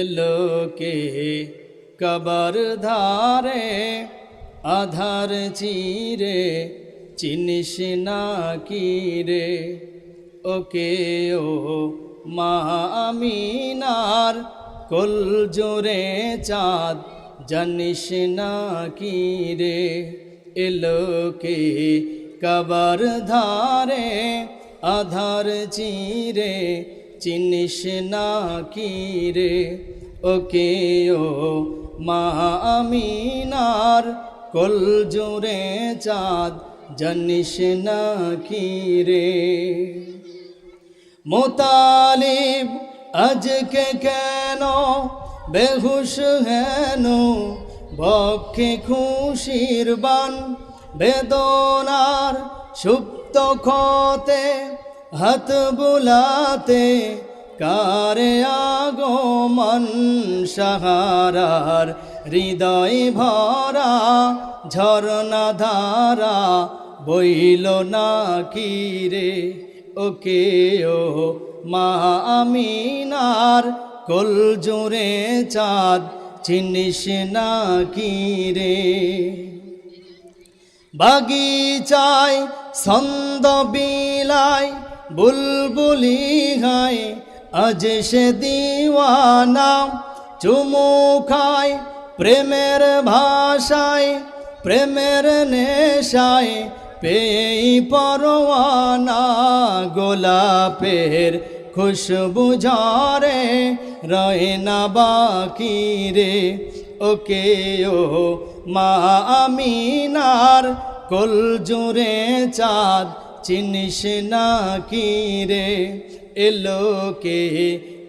এলোকে কবর ধারে, আধার চিরে, চিনিস না কি রে? ওকে ও মা আমিনার কল জোরে চাঁদ, জানিস না কি রে? এলোকে কবর ধারে, আধার চিরে চিনিস না কি রে? ওকে ও মা আমিনার কল জোরে চাঁদ জানিস না কি রে? মোতালিব আজকে কেন বেহুশ হেন? বক্ষে খুশির বান বেদনার সুপ্ত ক্ষতে হাত বুলাতে কারে আগমন সাহারার? হৃদয় ভরা ঝরনা ধারা বইল না কি রে? ওকে ও মা আমিনার কল জোরে চাঁদ, চিনিস না কি রে? বাগিচায় ছন্দ বিলায় বুলবুলি হায়, আজ সে দিওয়ানা। চুমু খায় প্রেমের ভাষায়, প্রেমের নেশায় পেই পরওয়ানা গোলাপের খুশবু ঝরে, রয়ে না বাকি রে। ওকে ও মা আমিনার কল জোরে চাঁদ চিনিস না কি রে? এলোকে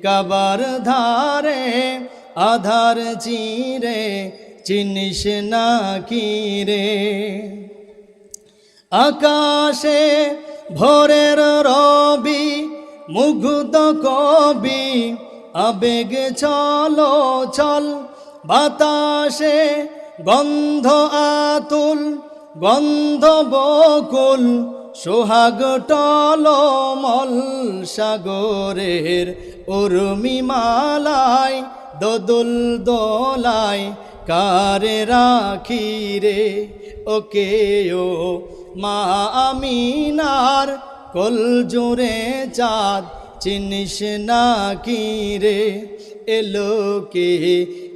কাবার ধারে? আধার চিরে চিনিস না কি রে? আকাশে ভোরের রবি, মুগ্ধ কবি, আবেগ চলো, চল। বাতাসে গন্ধ আতুল, গন্ধ বকুল সোহাগ টলমল সাগরের উর্মি মালায় দোদুল দোলায়, কারে রাখি রে? ওকে ও মা আমিনার কল জোরে চাঁদ, চিনিস না কি রে এলোকে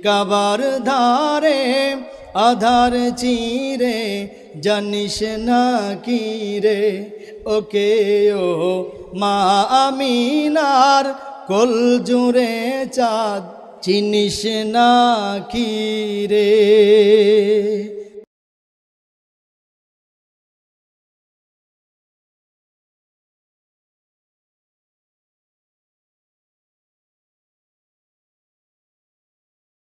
কাবার ধারে, আধার চিরে জানিস না কি রে? ওকে ও মা আমিনার কল জুড়ে চাঁদ, চিনিস না কি রে?